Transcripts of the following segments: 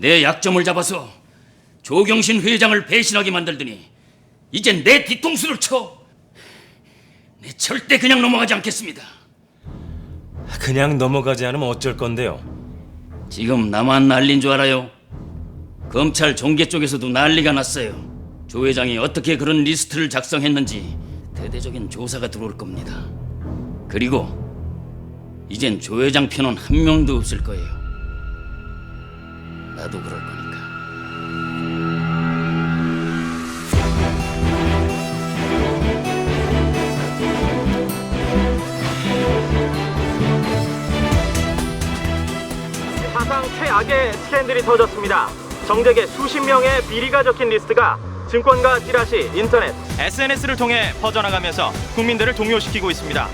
내 약점을 잡아서 조경신 회장을 배신하게 만들더니 이젠 내 뒤통수를 쳐. 내 절대 그냥 넘어가지 않겠습니다. 그냥 넘어가지 않으면 어쩔 건데요. 지금 나만 난린 줄 알아요? 검찰 종계 쪽에서도 난리가 났어요. 조 회장이 어떻게 그런 리스트를 작성했는지 대대적인 조사가 들어올 겁니다. 그리고 이젠 조 회장 편은 한 명도 없을 거예요. 나도 그럴 거니까. 사상 최악의 스캔들이 터졌습니다. 정재계 수십 명의 비리가 적힌 리스트가 증권가 찌라시, 인터넷, SNS를 통해 퍼져나가면서 국민들을 동요시키고 있습니다.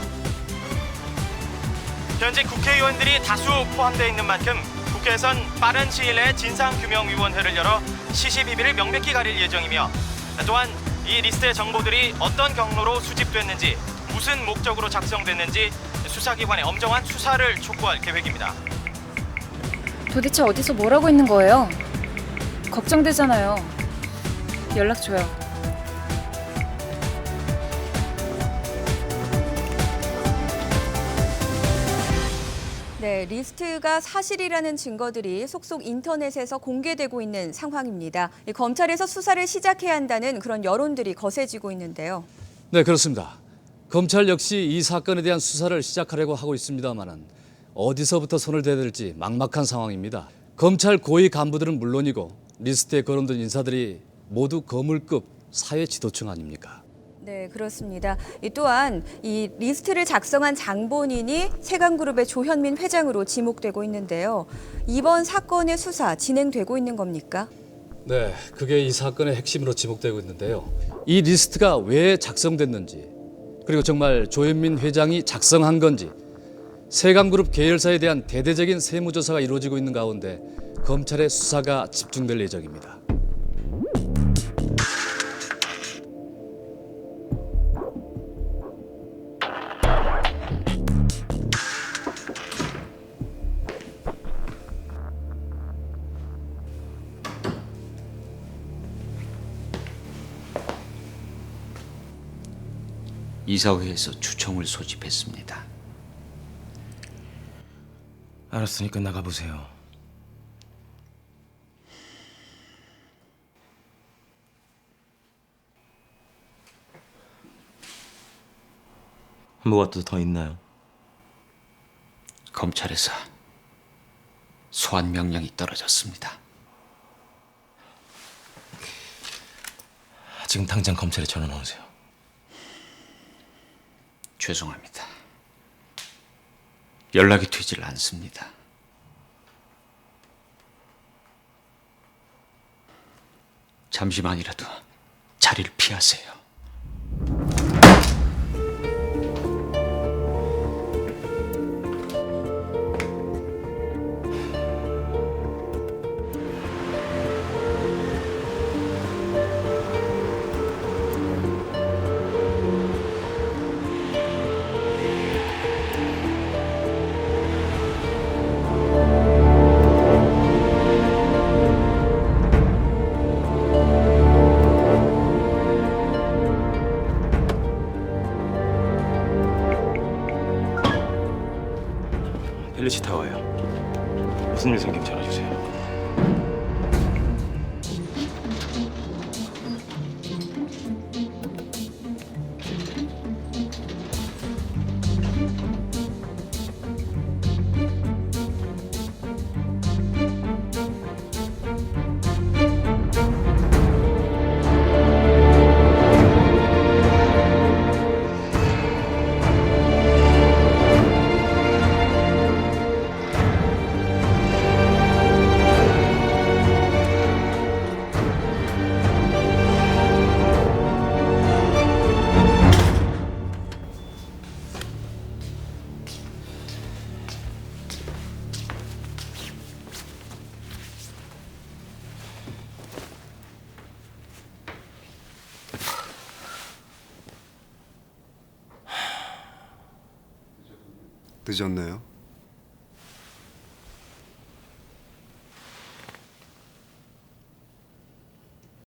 현재 국회의원들이 다수 포함되어 있는 만큼 국회에선 빠른 시일 내에 진상규명위원회를 열어 시시비비를 명백히 가릴 예정이며 또한 이 리스트의 정보들이 어떤 경로로 수집됐는지 무슨 목적으로 작성됐는지 수사기관의 엄정한 수사를 촉구할 계획입니다. 도대체 어디서 뭐라고 있는 거예요? 걱정되잖아요. 연락 줘요. 네, 리스트가 사실이라는 증거들이 속속 인터넷에서 공개되고 있는 상황입니다. 이 검찰에서 수사를 시작해야 한다는 그런 여론들이 거세지고 있는데요. 네, 그렇습니다. 검찰 역시 이 사건에 대한 수사를 시작하려고 하고 있습니다만은 어디서부터 손을 대야 될지 막막한 상황입니다. 검찰 고위 간부들은 물론이고 리스트에 거론된 인사들이 모두 거물급 사회 지도층 아닙니까? 네, 그렇습니다. 이 또한 이 리스트를 작성한 장본인이 세강그룹의 조현민 회장으로 지목되고 있는데요. 이번 사건의 수사 진행되고 있는 겁니까? 네, 그게 이 사건의 핵심으로 지목되고 있는데요. 이 리스트가 왜 작성됐는지, 그리고 정말 조현민 회장이 작성한 건지, 세강그룹 계열사에 대한 대대적인 세무조사가 이루어지고 있는 가운데 검찰의 수사가 집중될 예정입니다. 이사회에서 추청을 소집했습니다. 알았으니까 나가 보세요. 뭐가 또 더 있나요? 검찰에서 소환 명령이 떨어졌습니다. 지금 당장 검찰에 전화 넣으세요. 죄송합니다. 연락이 되질 않습니다. 잠시만이라도 자리를 피하세요. 펠리시 타워예요. 무슨 일 생기면 전화 주세요. 늦었네요.